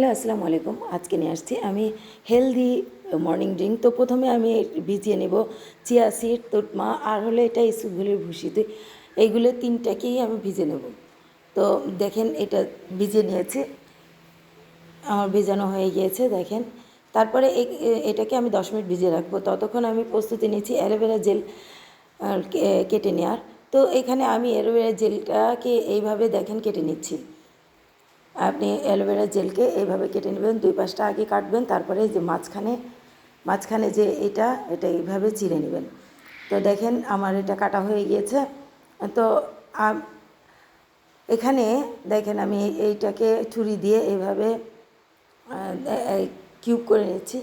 Hello, আসসালামু আলাইকুম। আজকে নিয়ে আসছি আমি হেলদি মর্নিং ড্রিঙ্ক তো প্রথমে আমি ভিজিয়ে নেব চিয়া সিড তোটমা আর হলো এটা ইসুগুলির ভুষিতে এইগুলো তিনটাকেই আমি ভিজে নেব। তো দেখেন, এটা ভিজে নিয়েছে। আমার ভেজানো হয়ে গিয়েছে, দেখেন। তারপরে এটাকে আমি দশ মিনিট ভিজিয়ে রাখব। ততক্ষণ আমি প্রস্তুতি নিচ্ছি অ্যালোভেরা জেল কেটে নেওয়ার তো এখানে আমি অ্যালোভেরা জেলটাকে এইভাবে দেখেন, কেটে নিচ্ছি। আপনি অ্যালোভেরা জেলকে এইভাবে কেটে নেবেন, দুই পাশটা আগে কাটবেন, তারপরে যে মাঝখানে মাঝখানে যে এটা এটা এইভাবে চিড়ে নেবেন। তো দেখেন আমার এটা কাটা হয়ে গিয়েছে। তো এখানে দেখেন আমি এইটাকে ছুরি দিয়ে এইভাবে কিউব করে নিচ্ছি।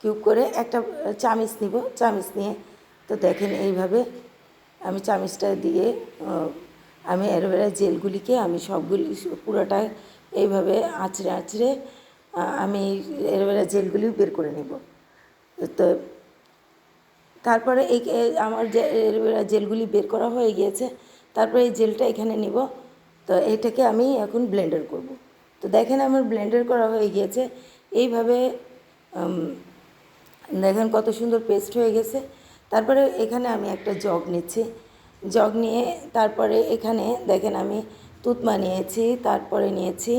কিউব করে একটা চামিচ নিব, চামিচ নিয়ে তো দেখেন এইভাবে আমি চামিচটা দিয়ে আমি অ্যালোভেরা জেলগুলিকে আমি সবগুলি পুরোটা এইভাবে আঁচড়ে আঁচড়ে আমি অ্যালোভেরা জেলগুলি বের করে নেব। তো তারপরে এই আমার যে অ্যালোভেরা জেলগুলি বের করা হয়ে গিয়েছে, তারপরে এই জেলটা এখানে নিব। তো এটাকে আমি এখন ব্লেন্ডার করব। তো দেখেন আমার ব্লেন্ডার করা হয়ে গিয়েছে। এইভাবে দেখেন কত সুন্দর পেস্ট হয়ে গেছে। তারপরে এখানে আমি একটা জগ নিচ্ছি। জগ নিয়ে তারপরে এখানে দেখেন আমি তুতমা নিয়েছি তারপরে নিয়েছি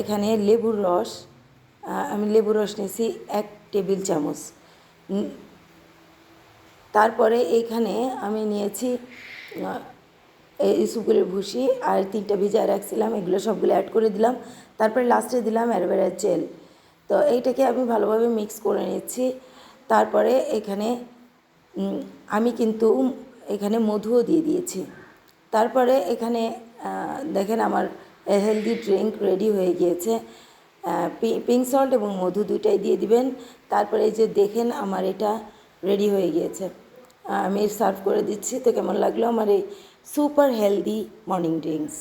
এখানে লেবুর রস আমি লেবুর রস নিয়েছি এক টেবিল চামচ। তারপরে এইখানে আমি নিয়েছি এই ইসুগুলির ভুসি আর তিনটা ভিজা রাখছিলাম, এগুলো সবগুলো অ্যাড করে দিলাম। তারপরে লাস্টে দিলাম অ্যালোভেরার জেল। তো এইটাকে আমি ভালোভাবে মিক্স করে নিচ্ছি। তারপরে এখানে আমি কিন্তু এখানে মধুও দিয়ে দিয়েছি। তারপরে এখানে দেখেন আমার হেলদি ড্রিঙ্ক রেডি হয়ে গিয়েছে। পিঙ্ক সল্ট এবং মধু দুইটাই দিয়ে দিবেন। তারপরে যে দেখেন আমার এটা রেডি হয়ে গিয়েছে। আমি সার্ভ করে দিচ্ছি। তো কেমন লাগল আমার এই সুপার হেলদি মর্নিং ড্রিঙ্কস